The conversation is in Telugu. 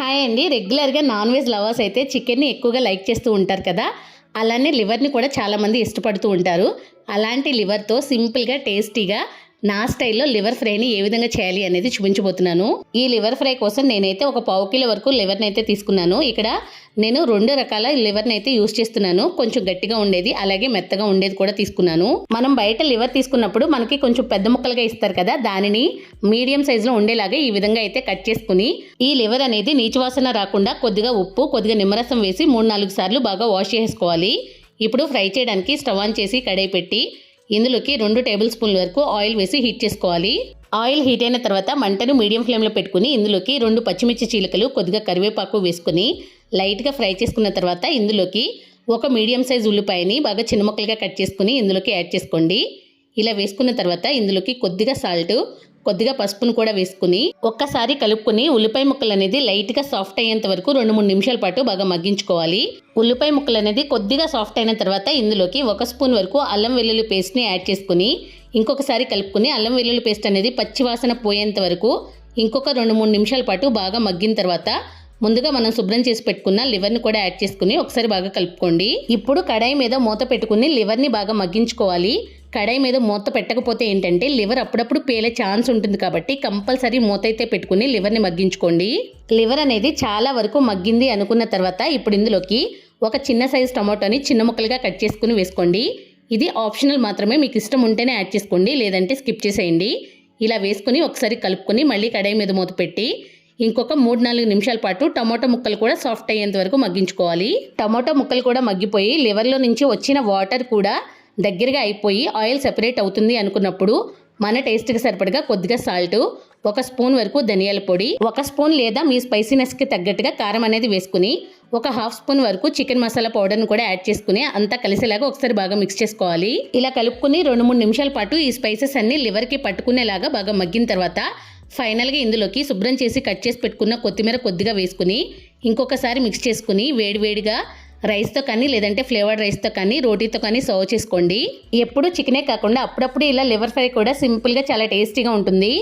హాయ్ అండి. రెగ్యులర్గా నాన్ వెజ్ లవర్స్ అయితే చికెన్ని ఎక్కువగా లైక్ చేస్తూ ఉంటారు కదా. అలానే లివర్ని కూడా చాలామంది ఇష్టపడుతూ ఉంటారు. అలాంటి లివర్తో సింపుల్గా టేస్టీగా నా స్టైల్లో లివర్ ఫ్రైని ఏ విధంగా చేయాలి అనేది చూపించబోతున్నాను. ఈ లివర్ ఫ్రై కోసం నేనైతే ఒక పావు కిలో వరకు లివర్ని అయితే తీసుకున్నాను. ఇక్కడ నేను రెండు రకాల లివర్ని అయితే యూస్ చేస్తున్నాను. కొంచెం గట్టిగా ఉండేది అలాగే మెత్తగా ఉండేది కూడా తీసుకున్నాను. మనం బయట లివర్ తీసుకున్నప్పుడు మనకి కొంచెం పెద్ద ముక్కలుగా ఇస్తారు కదా దానిని మీడియం సైజులో ఉండేలాగా ఈ విధంగా అయితే కట్ చేసుకుని ఈ లివర్ అనేది నీచు వాసన రాకుండా కొద్దిగా ఉప్పు కొద్దిగా నిమ్మరసం వేసి మూడు నాలుగు సార్లు బాగా వాష్ చేసుకోవాలి. ఇప్పుడు ఫ్రై చేయడానికి స్టవ్ ఆన్ చేసి కడాయి పెట్టి ఇందులోకి రెండు టేబుల్ స్పూన్ల వరకు ఆయిల్ వేసి హీట్ చేసుకోవాలి. ఆయిల్ హీట్ అయిన తర్వాత మంటను మీడియం ఫ్లేమ్లో పెట్టుకుని ఇందులోకి రెండు పచ్చిమిర్చి చీలికలు కొద్దిగా కరివేపాకు వేసుకుని లైట్గా ఫ్రై చేసుకున్న తర్వాత ఇందులోకి ఒక మీడియం సైజ్ ఉల్లిపాయని బాగా చిన్న ముక్కలుగా కట్ చేసుకుని ఇందులోకి యాడ్ చేసుకోండి. ఇలా వేసుకున్న తర్వాత ఇందులోకి కొద్దిగా సాల్ట్ కొద్దిగా పసుపును కూడా వేసుకుని ఒక్కసారి కలుపుకుని ఉల్లిపాయ ముక్కలు అనేది లైట్గా సాఫ్ట్ అయ్యేంత వరకు రెండు మూడు నిమిషాల పాటు బాగా మగ్గించుకోవాలి. ఉల్లిపాయ ముక్కలు అనేది కొద్దిగా సాఫ్ట్ అయిన తర్వాత ఇందులోకి ఒక స్పూన్ వరకు అల్లం వెల్లుల్లి పేస్ట్ని యాడ్ చేసుకుని ఇంకొకసారి కలుపుకుని అల్లం వెల్లుల్లి పేస్ట్ అనేది పచ్చివాసన పోయేంత వరకు ఇంకొక రెండు మూడు నిమిషాల పాటు బాగా మగ్గిన తర్వాత ముందుగా మనం శుభ్రం చేసి పెట్టుకున్న లివర్ని కూడా యాడ్ చేసుకుని ఒకసారి బాగా కలుపుకోండి. ఇప్పుడు కడాయి మీద మూత పెట్టుకుని లివర్ని బాగా మగ్గించుకోవాలి. కడాయి మీద మూత పెట్టకపోతే ఏంటంటే లివర్ అప్పుడప్పుడు పేలే ఛాన్స్ ఉంటుంది కాబట్టి కంపల్సరీ మూత అయితే పెట్టుకుని లివర్ని మగ్గించుకోండి. లివర్ అనేది చాలా వరకు మగ్గింది అనుకున్న తర్వాత ఇప్పుడు ఇందులోకి ఒక చిన్న సైజు టమాటోని చిన్న ముక్కలుగా కట్ చేసుకుని వేసుకోండి. ఇది ఆప్షనల్ మాత్రమే మీకు ఇష్టం ఉంటేనే యాడ్ చేసుకోండి లేదంటే స్కిప్ చేసేయండి. ఇలా వేసుకుని ఒకసారి కలుపుకొని మళ్ళీ కడాయి మీద మూత పెట్టి ఇంకొక మూడు నాలుగు నిమిషాల పాటు టమాటో ముక్కలు కూడా సాఫ్ట్ అయ్యేంత వరకు మగ్గించుకోవాలి. టమాటో ముక్కలు కూడా మగ్గిపోయి లివర్లో నుంచి వచ్చిన వాటర్ కూడా దగ్గరగా అయిపోయి ఆయిల్ సెపరేట్ అవుతుంది అనుకున్నప్పుడు మన టేస్ట్కి సరిపడగా కొద్దిగా సాల్ట్ ఒక స్పూన్ వరకు ధనియాల పొడి ఒక స్పూన్ లేదా మీ స్పైసీనెస్కి తగ్గట్టుగా కారం అనేది వేసుకుని ఒక హాఫ్ స్పూన్ వరకు చికెన్ మసాలా పౌడర్ని కూడా యాడ్ చేసుకుని అంతా కలిసేలాగా ఒకసారి బాగా మిక్స్ చేసుకోవాలి. ఇలా కలుపుకుని రెండు మూడు నిమిషాల పాటు ఈ స్పైసెస్ అన్ని లివర్కి పట్టుకునేలాగా బాగా మగ్గిన తర్వాత ఫైనల్గా ఇందులోకి శుభ్రం చేసి కట్ చేసి పెట్టుకున్న కొత్తిమీర కొద్దిగా వేసుకుని ఇంకొకసారి మిక్స్ చేసుకుని వేడివేడిగా రైస్తో కానీ లేదంటే ఫ్లేవర్డ్ రైస్తో కానీ రోటీతో కానీ సర్వ్ చేసుకోండి. ఎప్పుడు చికెనే కాకుండా అప్పుడప్పుడు ఇలా లివర్ ఫ్రై కూడా సింపుల్గా చాలా టేస్టీగా ఉంటుంది.